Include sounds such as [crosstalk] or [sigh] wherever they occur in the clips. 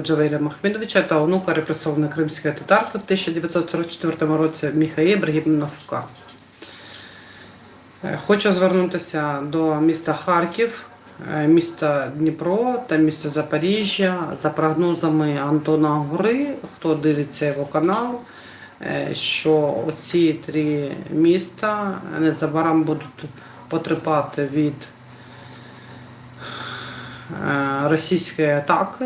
Джавеля Махмедовича та онука репресованої кримської татарки в 1944 році Міхаїла Ібрагімовна Фука. Е, Хочу звернутися до міста Харків, е, міста Дніпро та міста Запоріжжя за прогнозами Антона Гури, хто дивиться його канал, е, що оці три міста незабаром будуть потерпати від російської атаки.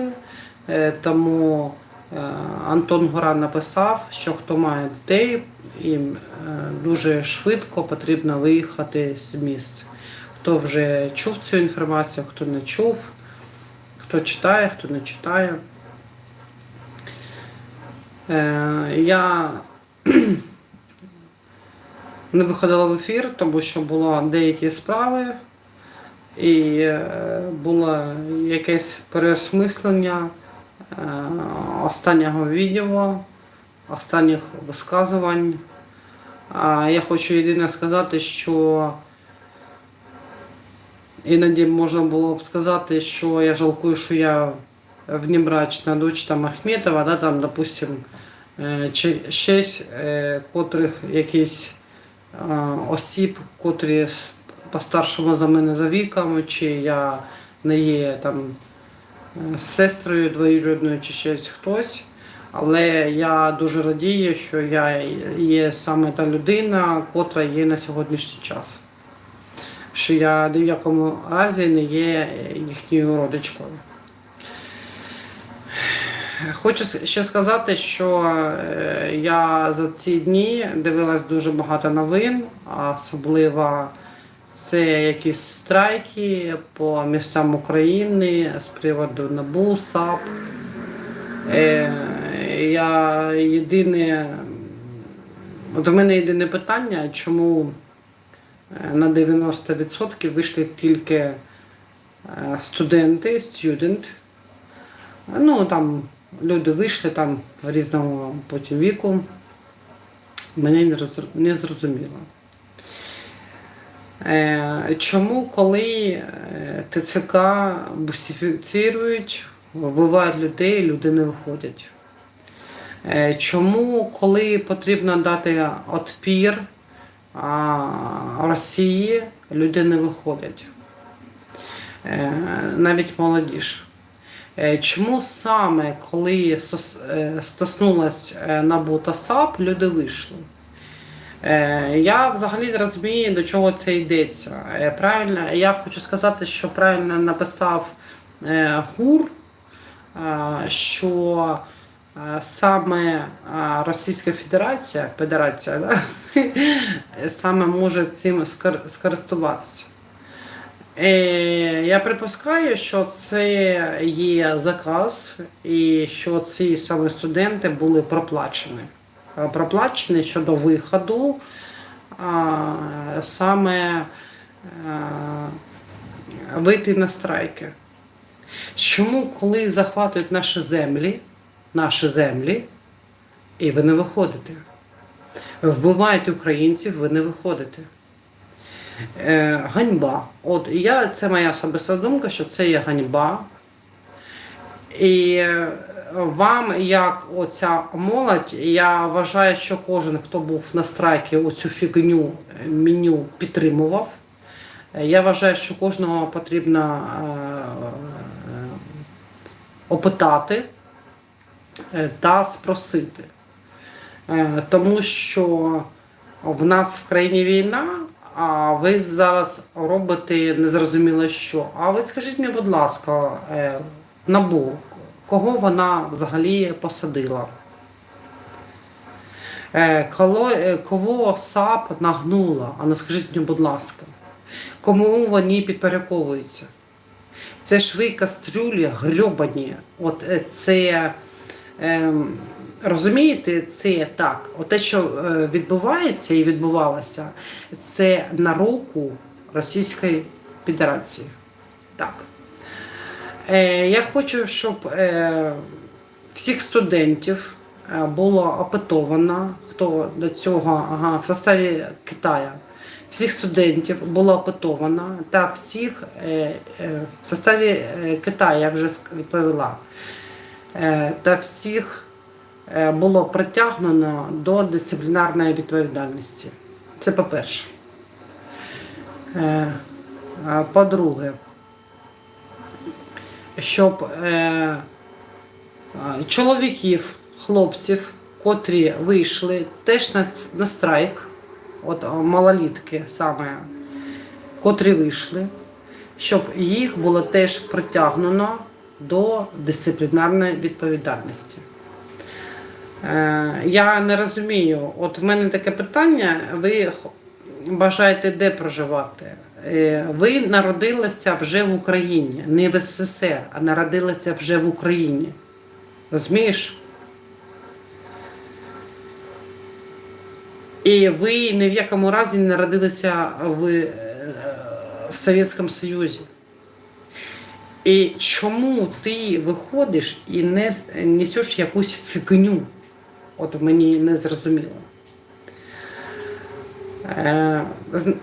Е, Тому е, Антон Гора написав, що хто має дітей, їм е, дуже швидко потрібно виїхати з міст. Хто вже чув цю інформацію, хто не чув, хто читає, хто не читає. Я [clears throat] не виходила в ефір, тому що було деякі справи, і було якесь переосмислення останнього відео, останніх висказувань. Я хочу єдине сказати, що іноді можна було б сказати, що я жалкую, що я внебрачна дочь там Ахметова, да, там, допустим, е, чи щось, е, котрих якісь е, осіб, котрі постаршому за мене за віком, чи я не є там е, сестрою двоюрідною, чи щось хтось. Але я дуже радію, що я є саме та людина, котра є на сьогоднішній час. Що я ні в якому разі не є їхньою родичкою. Хочу ще сказати, що е, я за ці дні дивилась дуже багато новин, особливо це якісь страйки по містам України з приводу НАБУ, САП. Е, Я єдине, от в мене єдине питання, чому е, на 90% вийшли тільки е, студенти, студент. Ну, там люди вийшли там різного потім віку. Мене не зрозуміло. Е, Чому, коли е, ТЦК бусифіцирують, вбивають людей, люди не виходять? Е, Чому, коли потрібно дати отпір Росії, люди не виходять? Навіть молодіж. Чому саме коли стос- стоснулась е, САП, люди вийшли? Е, Я взагалі не розумію, до чого це йдеться. Е, Правильно, я хочу сказати, що правильно написав е, ГУР, що саме Російська Федерація, Федерація да? [laughs] саме може цим скористуватися. Я припускаю, що це є заказ, і що ці саме студенти були проплачені. Е, Проплачені щодо виходу а, саме е, вийти на страйки. Чому, коли захватують наші землі, наші землі, і ви не виходите? Вбивають українців, ви не виходите. Е, ганьба. От я, це моя особиста думка, що це є ганьба. І е, вам, як оця молодь, я вважаю, що кожен, хто був на страйкі, оцю фігню меню підтримував. Я вважаю, що кожного потрібно е, е, опитати е, та спросити. Тому що в нас в країні війна, а ви зараз робите незрозуміло що. А ви скажіть мені, будь ласка, набу, кого вона взагалі посадила? Е, Кого, е, САП нагнула? А ну скажіть мені, будь ласка, кому вони підпорядковуються? Це ж ви кастрюлі грьобані. От е, це. Ем, Розумієте, це так. От те, що відбувається і відбувалося, це на руку Російської Федерації. Так. Е, я хочу, щоб е, всіх студентів е, було опитовано, хто до цього ага, в составі Китаю, всіх студентів було опитовано, та всіх в составі Китаю, я вже відповіла. та всіх було притягнено до дисциплінарної відповідальності. Це по-перше. По-друге, щоб е, чоловіків, хлопців, котрі вийшли теж на, на страйк, от малолітки саме, котрі вийшли, щоб їх було теж притягнено до дисциплінарної відповідальності. Е, я не розумію, от в мене таке питання, ви бажаєте де проживати? Е, Ви народилися вже в Україні, не в СССР, а народилися вже в Україні. Розумієш? І ви ні в якому разі не народилися в, е, в Совєтському Союзі. І чому ти виходиш і не несеш якусь фігню? От мені не зрозуміло. Е,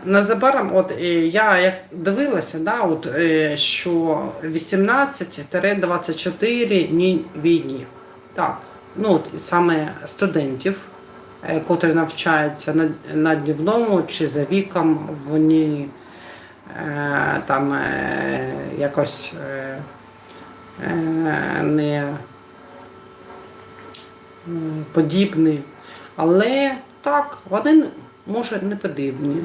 Незабаром, от я як дивилася, да, от, е, що 18-24 дні війні. Так, ну от саме студентів, е, котрі навчаються на, на днівному чи за віком, вони е, там е, якось е, не подібні. Але так, вони може не подібні.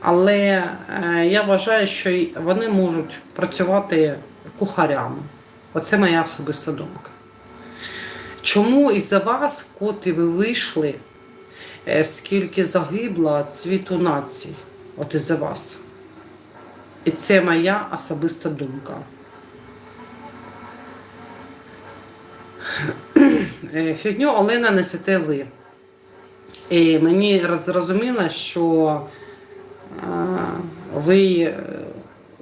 Але е, я вважаю, що вони можуть працювати кухарями. Оце моя особиста думка. Чому із-за вас, котрі ви вийшли, е, скільки загибло цвіту націй? От із-за вас. І це моя особиста думка. Е, Фігню Олена несете ви. І мені зрозуміло, що е, ви е,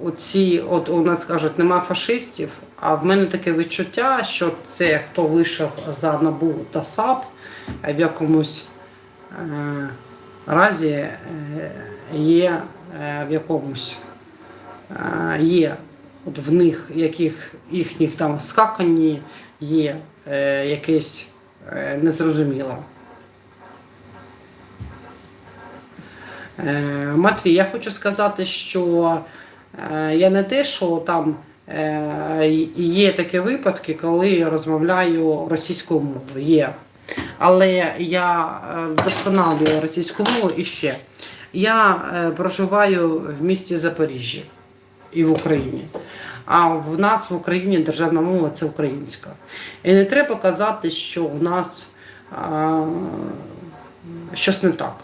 оці, от у нас кажуть, нема фашистів, а в мене таке відчуття, що це хто вийшов за НАБУ та САП в якомусь е, разі є в якомусь є от в них яких їхніх там скакані є якесь е, незрозуміле. Матвій, я хочу сказати, що е, я не те, що там е, є такі випадки, коли я розмовляю російською мовою. Є. Але я е, вдосконалюю російську мову і ще. Я е, проживаю в місті Запоріжжя і в Україні. А в нас в Україні державна мова це українська. І не треба казати, що у нас а, щось не так.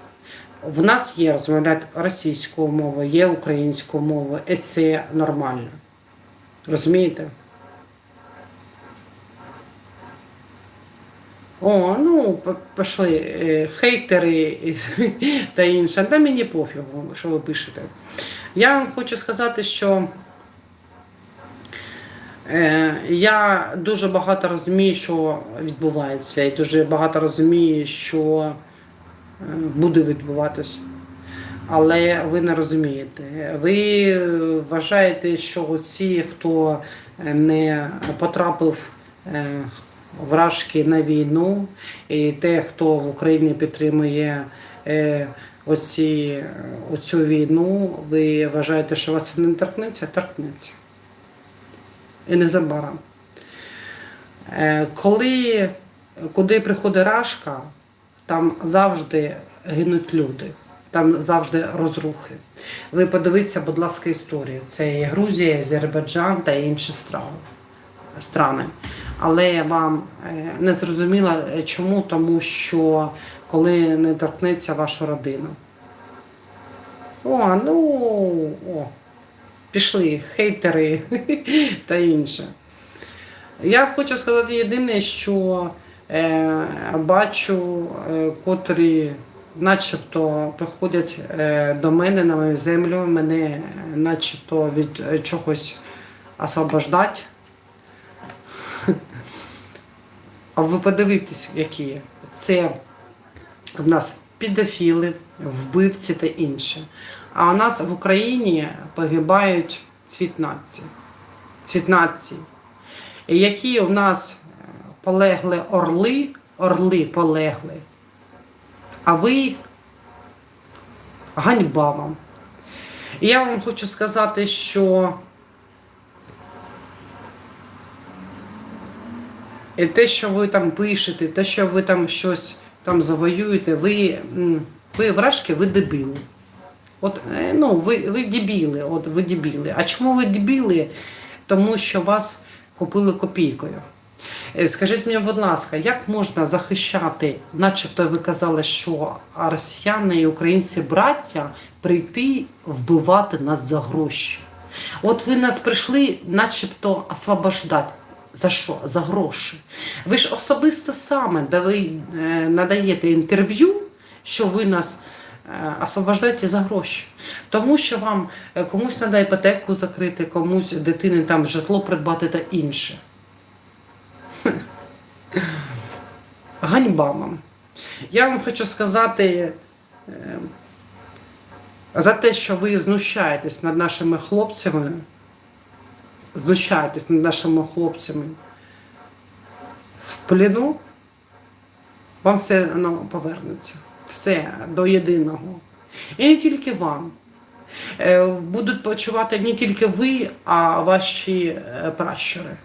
В нас є розмовляти російською мовою, є українською мовою, і це нормально. Розумієте? О, ну, пішли е, хейтери [laughs] та інше. Та мені пофігу, що ви пишете. Я вам хочу сказати, що е, я дуже багато розумію, що відбувається, і дуже багато розумію, що буде відбуватися. Але ви не розумієте. Ви вважаєте, що ці, хто не потрапив е, вражки на війну, і те, хто в Україні підтримує е, оці, оцю війну, ви вважаєте, що вас це не торкнеться? Торкнеться. І незабаром. Е, Коли куди приходить рашка, там завжди гинуть люди, там завжди розрухи. Ви подивіться, будь ласка, історію. Це і Грузія, Азербайджан та інші страни. Але вам е, не зрозуміло е, чому, тому що коли не торкнеться вашу родину. О, ну о, пішли хейтери [laughs] та інше. Я хочу сказати єдине, що бачу, е, котрі начебто приходять е, до мене на мою землю, мене е, начебто від е, чогось освобождать. [laughs] А ви подивитесь, які це в нас педофіли, вбивці та інше. А у нас в Україні погибають. Цвіт нації. Які у нас полегли орли, орли полегли. А ви ганьба вам. Я вам хочу сказати, що і те, що ви там пишете, те, що ви там щось там завоюєте, ви, ви вражки, ви дебіли. От, е, ну, ви, ви дебіли, от ви дебіли. А чому ви дебіли? Тому що вас купили копійкою. Е, Скажіть мені, будь ласка, як можна захищати, начебто ви казали, що росіяни і українці браття прийти вбивати нас за гроші? От ви нас прийшли, начебто, освобождати. За що? За гроші. Ви ж особисто саме де ви е, надаєте інтерв'ю, що ви нас е, освобождаєте за гроші. Тому що вам комусь треба іпотеку закрити, комусь дитини там житло придбати та інше. Ганьба вам. Я вам хочу сказати е, за те, що ви знущаєтесь над нашими хлопцями, знущаєтесь над нашими хлопцями в плену, вам все воно повернеться. Все до єдиного. І не тільки вам. Е, Будуть почувати не тільки ви, а ваші е, пращури.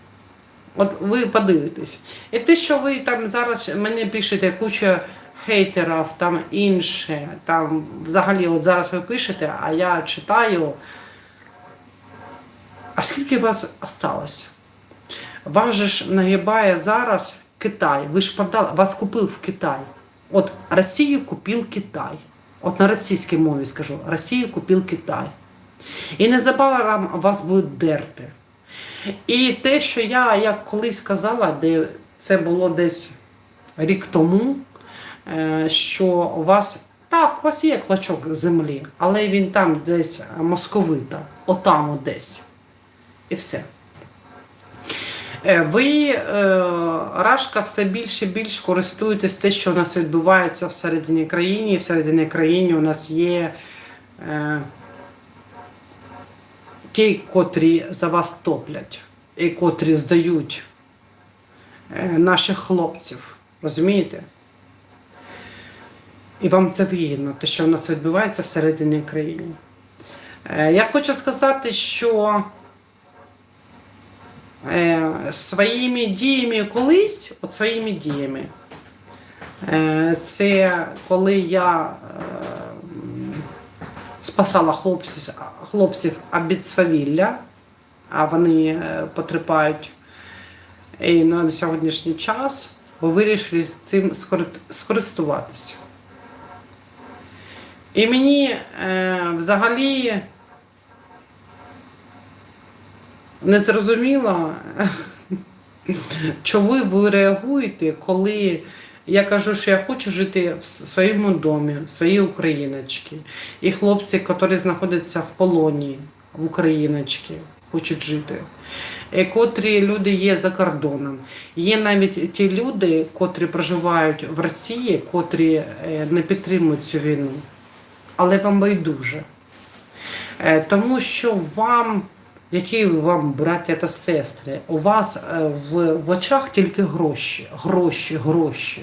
От ви подивитесь. І те, що ви там зараз мені пишете куча хейтерів, там інше, там взагалі от зараз ви пишете, а я читаю. А скільки вас осталось? Вас же ж нагибає зараз Китай. Ви ж продали, вас купив Китай. От Росію купив Китай. От на російській мові скажу, Росію купив Китай. І незабаром вас будуть дерти. І те, що я як колись казала, де це було десь рік тому, е, що у вас так, у вас є клочок землі, але він там десь московита, отам от десь. І все. Е, Ви, е, Рашка, все більше і більше користуєтесь те, що у нас відбувається всередині країни. І всередині країни у нас є ті, котрі за вас топлять, і котрі здають е, наших хлопців. Розумієте? І вам це вигідно, те, що у нас відбувається всередині країни. Е, Я хочу сказати, що е, своїми діями колись, от своїми діями, це коли я спасала хлопців, хлопців від свавілля, а вони е, потерпають і на сьогоднішній час, ви вирішили цим скористуватися. І мені е, взагалі не зрозуміло, [laughs] чому ви реагуєте, коли я кажу, що я хочу жити в своєму домі, в своїй Україночці. І хлопці, які знаходяться в полоні в Україночці, хочуть жити. І котрі люди є за кордоном. Є навіть ті люди, котрі проживають в Росії, котрі е, не підтримують цю війну. Але вам байдуже. Е, Тому що вам, які вам браття та сестри, у вас е, в, в очах тільки гроші, гроші, гроші,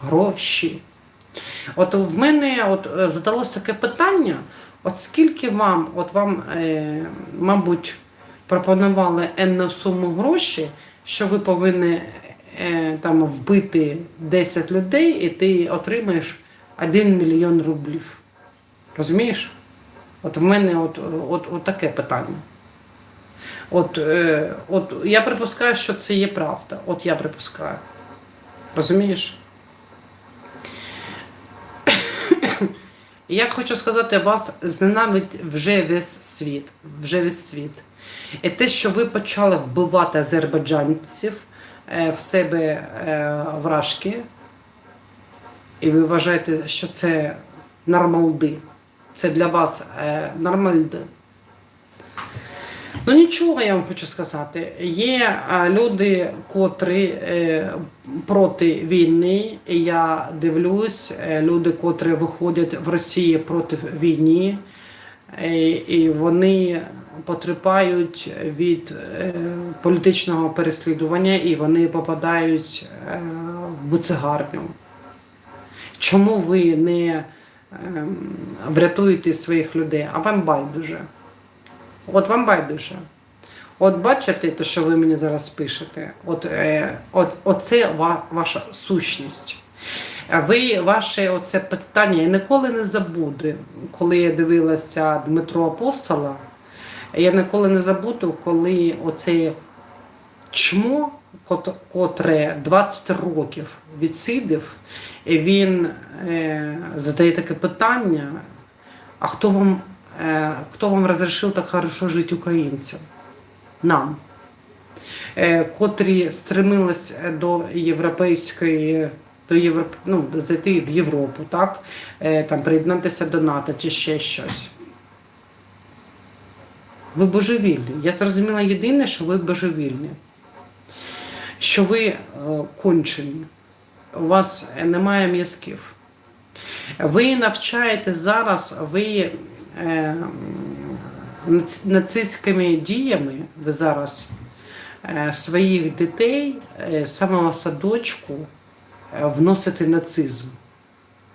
гроші. От в мене от, е, задалось таке питання: от скільки вам, от вам, е, мабуть, пропонували енну суму грошей, що ви повинні е, там вбити 10 людей, і ти отримаєш 1 мільйон рублів. Розумієш? От в мене от, от, от таке питання. От, е, от я припускаю, що це є правда. От я припускаю. Розумієш? Я хочу сказати, вас зненавидить вже весь світ. Вже весь світ. І те, що ви почали вбивати азербайджанців е, в себе е, вражки, і ви вважаєте, що це нормалди. Це для вас е, нормальди. Ну нічого я вам хочу сказати. Є люди, котрі е, проти війни. Я дивлюсь, е, люди, котрі виходять в Росії проти війни, е, і вони потерпають від політичного переслідування і вони попадають в буцегарню. Чому ви не ем, врятуєте своїх людей? А вам байдуже. От вам байдуже. От бачите те, що ви мені зараз пишете? От, е, от, оце ва, ваша сущність. Ви ваше оце питання я ніколи не забуду, коли я дивилася Дмитро Апостола. Я ніколи не забуду, коли оце чмо, котре 20 років відсидів, і він е, задає таке питання: а хто вам, е, хто вам розрішив так хорошо жити українцям? Нам. Е, котрі стремились до європейської, до Європ... ну, зайти в Європу, так? Е, там, приєднатися до НАТО чи ще щось. Ви божевільні. Я зрозуміла єдине, що ви божевільні. Що ви е, кончені. У вас немає м'язків. Ви навчаєте зараз, ви е, нацистськими діями, ви зараз е, своїх дітей е, з самого садочку е, вносите нацизм.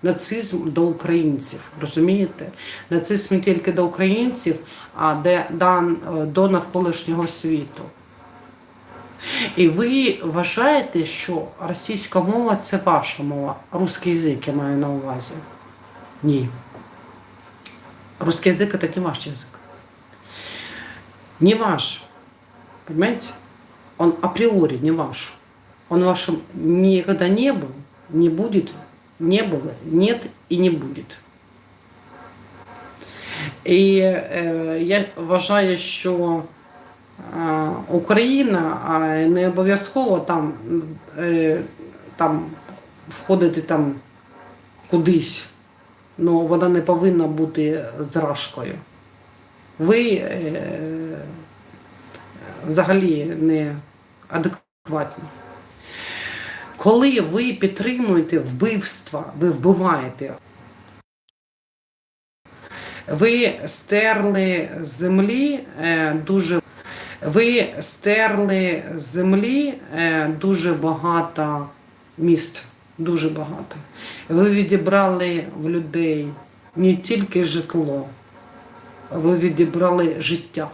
Нацизм до українців, розумієте? Нацизм не тільки до українців, а де, е, до навколишнього світу. І ви вважаєте, що російська мова це ваша мова, русський язик я маю на увазі. Ні. Русский язык это не ваш язык. Не ваш. Понимаете? Он априори не ваш. Он вашим никогда не был, не будет, не было, нет и не будет. І е, я вважаю, що е, Україна а не обов'язково там, е, там входити там кудись. Ну, вона не повинна бути зражкою. Ви е, взагалі не адекватні. Коли ви підтримуєте вбивства, ви вбиваєте, ви стерли з землі е, дуже. Ви стерли з землі е, дуже багато міст, дуже багато. Ви відібрали в людей не тільки житло, ви відібрали життя.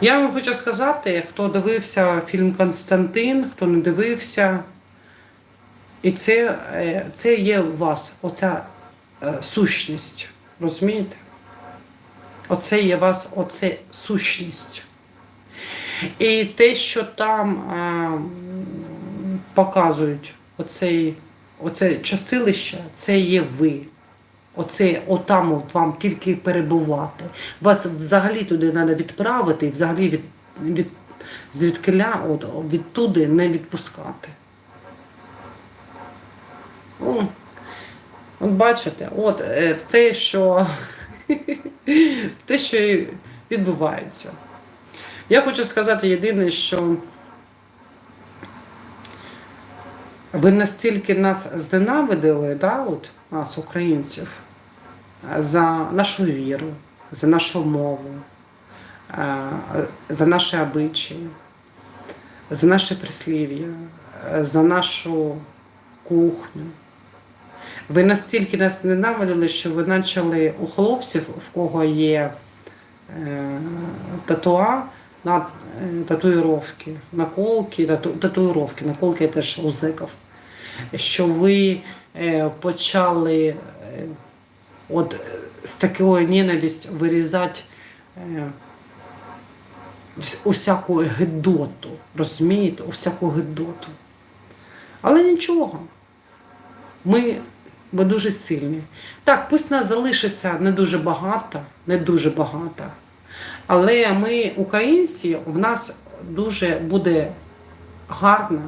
Я вам хочу сказати, хто дивився фільм Константин, хто не дивився, і це, е, це є у вас, оця е, сущність. Розумієте? Оце є вас, оце сущність. І те, що там е, показують, оцей, оце частилище, це є ви. Оце отам от вам тільки перебувати. Вас взагалі туди треба відправити і взагалі від, від, звідкиля, от, відтуди не відпускати. О, от бачите, от е, це, що [laughs] те, що відбувається. Я хочу сказати єдине, що ви настільки нас зненавидили, да, от, нас, українців, за нашу віру, за нашу мову, е, за наші обичаї, за наше прислів'я, е, за нашу кухню. Ви настільки нас ненавидили, що ви почали у хлопців, в кого є е, татуа, на е, татуїровки, наколки, тату, татуїровки, наколки теж у зеків, що ви е, почали е, от з такою ненавистю вирізати усяку гидоту, розумієте, усяку гидоту. Але нічого. Ми, ми дуже сильні. Так, пусть нас залишиться не дуже багато, не дуже багато. Але ми, українці, в нас дуже буде гарна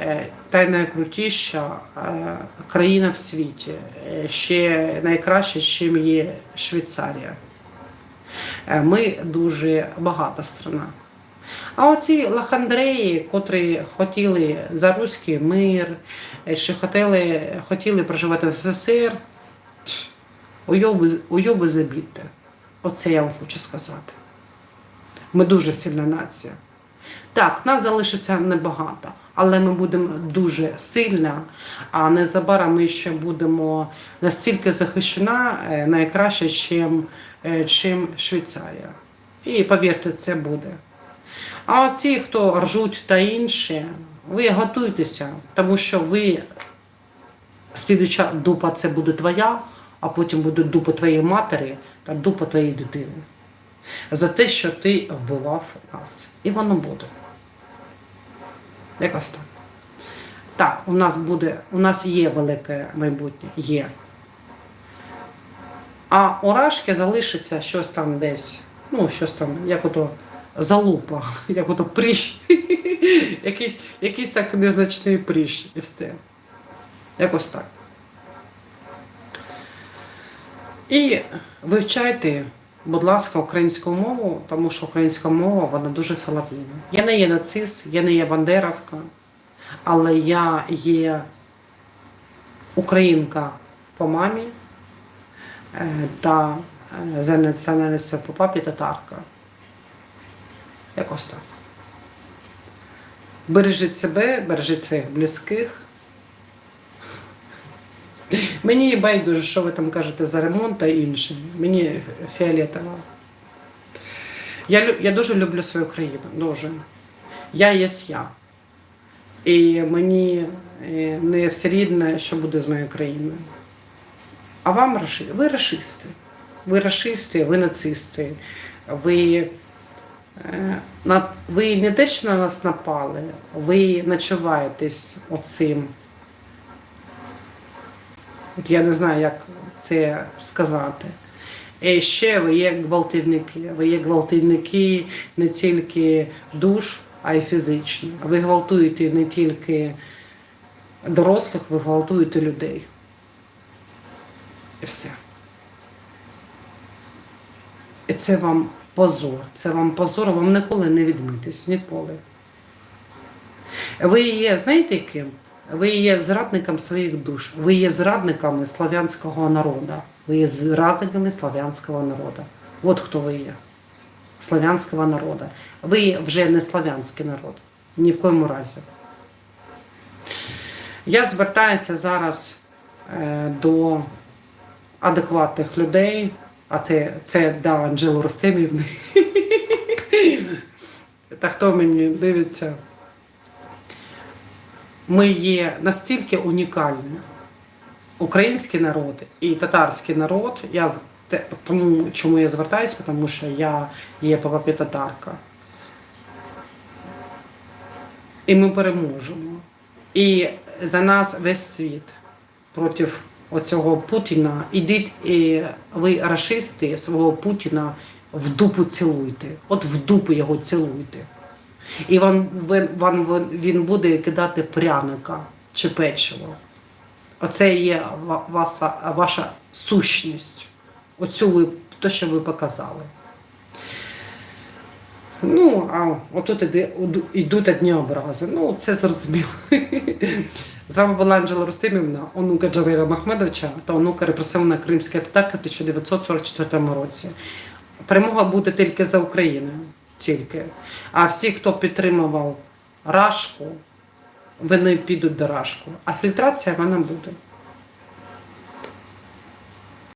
е, та найкрутіша е, країна в світі. Е, Ще найкраще, чим є Швейцарія. Ми дуже багата страна. А оці лахандреї, котрі хотіли за руський мир, ще хотіли, хотіли проживати в СССР, Уйоби, забідьте. Оце я вам хочу сказати. Ми дуже сильна нація. Так, нас залишиться небагато, але ми будемо дуже сильна, а незабаром ми ще будемо настільки захищена, е, найкраще, чим, е, чим Швейцарія. І повірте, це буде. А ці, хто ржуть та інші, ви готуйтеся, тому що ви слідуча дупа це буде твоя, а потім буде дупа твоєї матері та дупа твоєї дитини. За те, що ти вбивав нас. І воно буде. Якось так. Так, у нас буде, у нас є велике майбутнє, є. А у залишиться щось там десь, ну, щось там, як ото залупа, [laughs] як ото пріщ. [laughs] якийсь, якийсь так незначний пріщ і все. Якось так. І вивчайте, будь ласка, українську мову, тому що українська мова вона дуже солов'їна. Я не є нацист, я не є бандеровка, але я є українка по мамі е, та е, за національністю по папі татарка. Якось так. Бережіть себе, бережіть своїх близьких. Мені байдуже, що ви там кажете за ремонт та інше. Мені фіолетово. Я, я дуже люблю свою країну. Дуже. Я є я. І мені е, не все рідне, що буде з моєю країною. А вам ви рашисти. Ви рашисти, ви нацисти. Ви, е, ви не те, що на нас напали, ви начуваєтесь оцим. От я не знаю, як це сказати. І ще ви є гвалтівники. Ви є гвалтівники не тільки душ, а й фізично. Ви гвалтуєте не тільки дорослих, ви гвалтуєте людей. І все. І це вам позор. Це вам позор, вам ніколи не відмитись, ніколи. Ви є, знаєте ким? Ви є зрадником своїх душ. Ви є зрадниками славянського народу. Ви є зрадниками славянського народу. От хто ви є. Славянського народу. Ви вже не славянський народ. Ні в коєму разі. Я звертаюся зараз е, до адекватних людей, а те, це до Анджели Ростемівни. [laughs] Та хто мені дивиться? Ми є настільки унікальні. Український народ і татарський народ. Я тому, чому я звертаюся, тому що я є по папі татарка. І ми переможемо. І за нас весь світ проти оцього Путіна. Ідіть, і ви рашисти свого Путіна в дупу цілуйте. От в дупу його цілуйте. І вам, вам він буде кидати пряника чи печиво. Оце є ваша, ваша сущність. Оцю ви, то, що ви показали. Ну, а отут іде, йдуть одні образи. Ну, це зрозуміло. [laughs] З вами була Анджела Рустимівна, онука Джавира Махмедовича та онука репресивна кримська татарка в 1944 році. Перемога буде тільки за Україною. Тільки. А всі, хто підтримував Рашку, вони підуть до Рашку. А фільтрація вона буде.